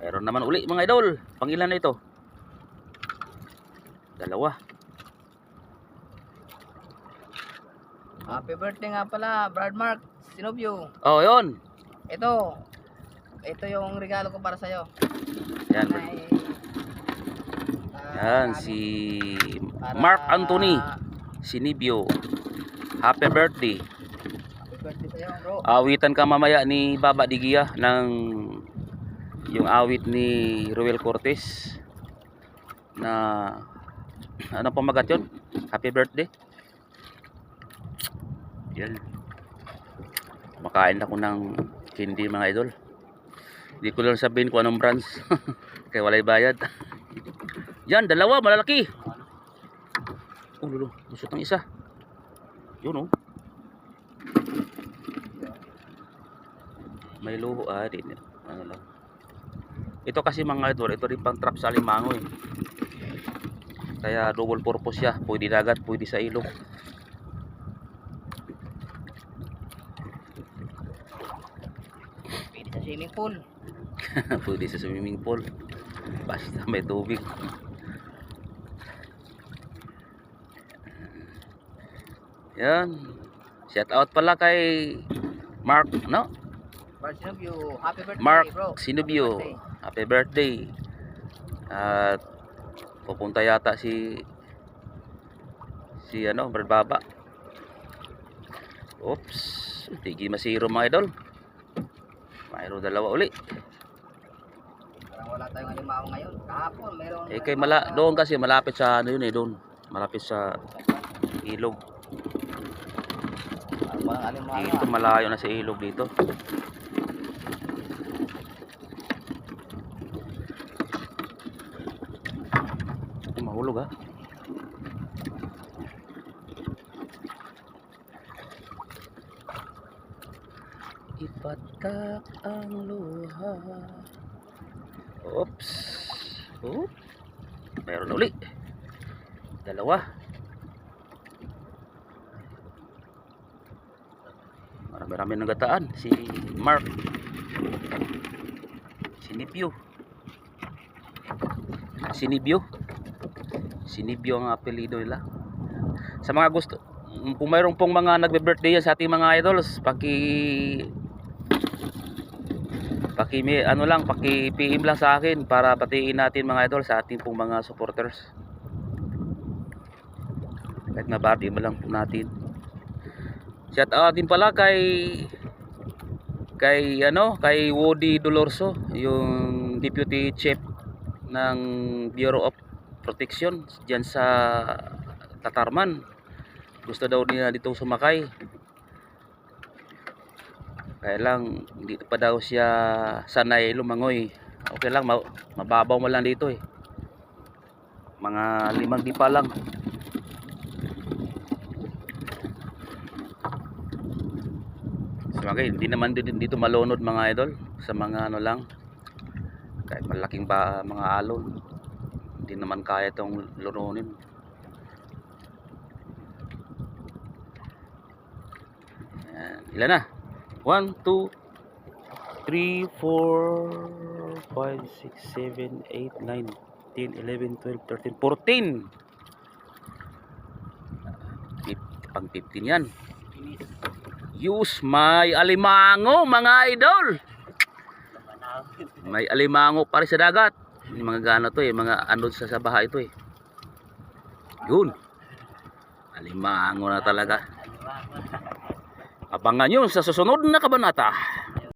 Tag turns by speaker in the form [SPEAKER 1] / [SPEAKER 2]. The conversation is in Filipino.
[SPEAKER 1] Meron naman uli mga idol. Pangilan na ito? Dalawa.
[SPEAKER 2] Happy birthday nga pala, Brad Mark. Sinubyo.
[SPEAKER 1] Oh, yun.
[SPEAKER 2] Ito. Ito yung regalo ko para sa'yo.
[SPEAKER 1] Yan.
[SPEAKER 2] Ay,
[SPEAKER 1] Yan,
[SPEAKER 2] ah,
[SPEAKER 1] si
[SPEAKER 2] para-
[SPEAKER 1] Mark Anthony Sinibio. Happy birthday.
[SPEAKER 2] Happy birthday sa'yo, bro.
[SPEAKER 1] Awitan ka mamaya ni Baba Digia ng yung awit ni Ruel Cortez na ano pamagat yun? Happy birthday. Yan. Makain ako ng candy mga idol. Hindi ko lang sabihin kung anong brands. Kaya walay bayad. Yan, dalawa, malalaki. Oh, lulo. Lusot ng isa. Yun, oh. May luho, ah. Di, ano lang. Ito kasi mga idol, ito rin pang trap sa alimango, eh. Kaya double purpose siya. Pwede dagat, pwede sa ilog.
[SPEAKER 2] Pwede sa swimming pool.
[SPEAKER 1] pwede sa swimming pool. Basta may tubig. Yan. Shout out pala kay Mark, no?
[SPEAKER 2] Brad Sinubyo, happy birthday,
[SPEAKER 1] Mark
[SPEAKER 2] bro.
[SPEAKER 1] Sinubio.
[SPEAKER 2] Happy birthday.
[SPEAKER 1] At pupunta yata si si ano, Brad Baba. Oops. Tigi masiro mga idol. Mayroon dalawa uli.
[SPEAKER 2] Parang wala tayong alimaw ngayon. Kahapon, meron.
[SPEAKER 1] Eh kay mala doon kasi malapit sa ano yun eh doon. Malapit sa ilog. Dito malayo na sa ilog dito. Mahulog ah. Ipatak ang luha. Oops. Oh. Meron uli. Dalawa. Marami-rami ng gataan. Si Mark. Si Nibyo. Si Nibyo. Si Nibyo ang apelido nila. Sa mga gusto, kung mayroong pong mga nagbe-birthday yan sa ating mga idols, paki paki ano lang, paki PM lang sa akin para batiin natin mga idol sa ating pong mga supporters. Kahit na birthday mo lang po natin. Shout out din pala kay kay ano, kay Woody Dolorso, yung deputy chief ng Bureau of Protection diyan sa Tatarman. Gusto daw niya dito sumakay. Kaya lang hindi pa daw siya sanay lumangoy. Okay lang, ma- mababaw mo lang dito eh. Mga limang di pa lang. Sa bagay, hindi naman din dito malunod mga idol sa mga ano lang. Kahit malaking ba mga alon. Hindi naman kaya itong lununin. Ayan. Ilan na? 1, 2, 3, 4, 5, 6, 7, 8, 9, 10, 11, 12, 13, 14. Fif- Pang 15 yan. Use may alimango mga idol. May alimango pa rin sa dagat. Mga gana to eh, mga anod sa sabaha ito eh. Yun. Alimango na talaga. Abangan nyo sa susunod na kabanata.